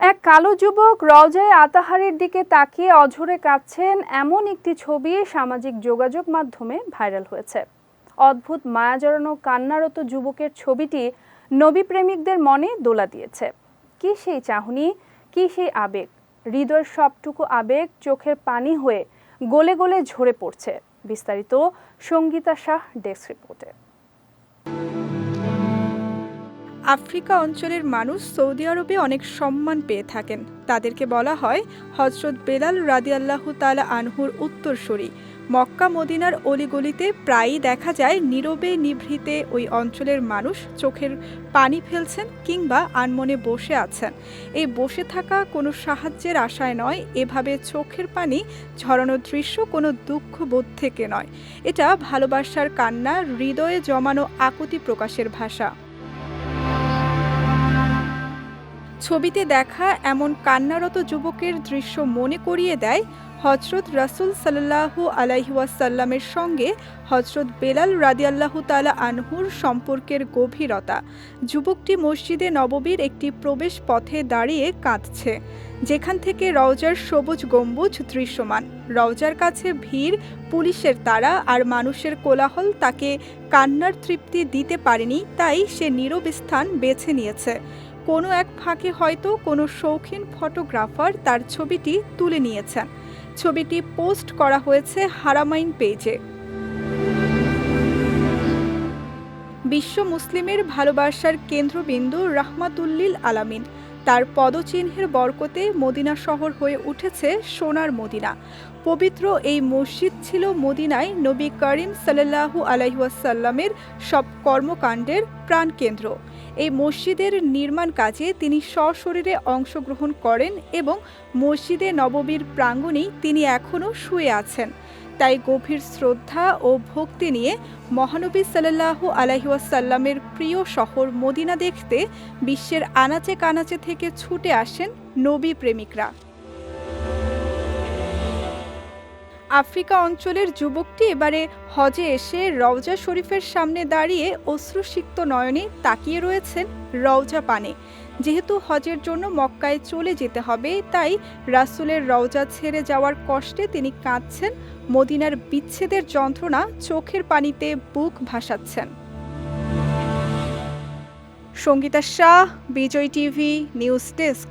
এক কালো যুবক রওজায় আতাহারের দিকে তাকিয়ে অঝরে কাঁদছেন এমন একটি ছবি সামাজিক যোগাযোগ মাধ্যমে ভাইরাল হয়েছে। অদ্ভুত মায়া জড়ানো কান্নারত যুবকের ছবিটি নবী প্রেমিকদের মনে দোলা দিয়েছে। কি সেই চাহনি? কি সেই আবেগ? হৃদয়ের সবটুকু আবেগ চোখের পানি হয়ে গলে গলে ঝরে পড়ছে। বিস্তারিত সঙ্গীতা শাহ ডেস্ক রিপোর্টে। আফ্রিকা অঞ্চলের মানুষ সৌদি আরবে অনেক সম্মান পেয়ে থাকেন। তাদেরকে বলা হয় হজরত বেলাল রাদিয়াল্লাহু তালা আনহুর উত্তরসূরি। মক্কা মদিনার অলিগলিতে প্রায়ই দেখা যায় নীরবে নিভৃতে ওই অঞ্চলের মানুষ চোখের পানি ফেলছেন কিংবা আনমনে বসে আছেন। এই বসে থাকা কোনো সাহায্যের আশায় নয়, এভাবে চোখের পানি ঝরানোর দৃশ্য কোনো দুঃখ বোধ থেকে নয়। এটা ভালোবাসার কান্না, হৃদয়ে জমানো আকুতি প্রকাশের ভাষা। ছবিতে দেখা এমন কান্নারত যুবকের দৃশ্য মনে করিয়ে দেয় হজরত রাসুল সাল্লাহু আলাইহাসাল্লামের সঙ্গে হজরত বেলাল রাদিয়াল্লাহু তালা আনহুর সম্পর্কের গভীরতা। যুবকটি মসজিদে নববীর একটি প্রবেশ পথে দাঁড়িয়ে কাঁদছে, যেখান থেকে রওজার সবুজ গম্বুজ দৃশ্যমান। রওজার কাছে ভিড়, পুলিশের তারা আর মানুষের কোলাহল তাকে কান্নার তৃপ্তি দিতে পারেনি, তাই সে নীরব স্থান বেছে নিয়েছে। কোনো এক ফাঁকে হয়তো কোনো শৌখিন ফটোগ্রাফার তার ছবিটি তুলে নিয়েছেন। ছবিটি পোস্ট করা হয়েছে হারামাইন পেজে। বিশ্ব মুসলিমের ভালোবাসার কেন্দ্রবিন্দু রাহমাতুল্লিল আলামিন। তার পদচিহ্নের বরকতে মদিনা শহর হয়ে উঠেছে সোনার মদিনা। পবিত্র এই মসজিদ ছিল মদিনায় নবী করিম সাল্লাহু আলাইহাসাল্লামের সব কর্মকাণ্ডের প্রাণকেন্দ্র। এই মসজিদের নির্মাণ কাজে তিনি সশরীরে অংশগ্রহণ করেন এবং মসজিদে নববীর প্রাঙ্গণেই তিনি এখনও শুয়ে আছেন। তাই গভীর শ্রদ্ধা ও ভক্তি নিয়ে মহানবী সাল্লাহু আলাইহাসাল্লামের প্রিয় শহর মদিনা দেখতে বিশ্বের আনাচে কানাচে থেকে ছুটে আসেন নবী প্রেমিকরা। আফ্রিকা অঞ্চলের যুবকটি এবারে হজে এসে রওজা শরীফের সামনে দাঁড়িয়ে অশ্রুসিক্ত নয়নে তাকিয়ে রয়েছেন রওজা পানে। যেহেতু হজের জন্য মক্কায় চলে যেতে হবে, তাই রাসুলের রওজা ছেড়ে যাওয়ার কষ্টে তিনি কাঁদছেন, মদিনার বিচ্ছেদের যন্ত্রণা চোখের পানিতে বুক ভাসাচ্ছেন। Sangeeta Shah, Vijay TV, news desk.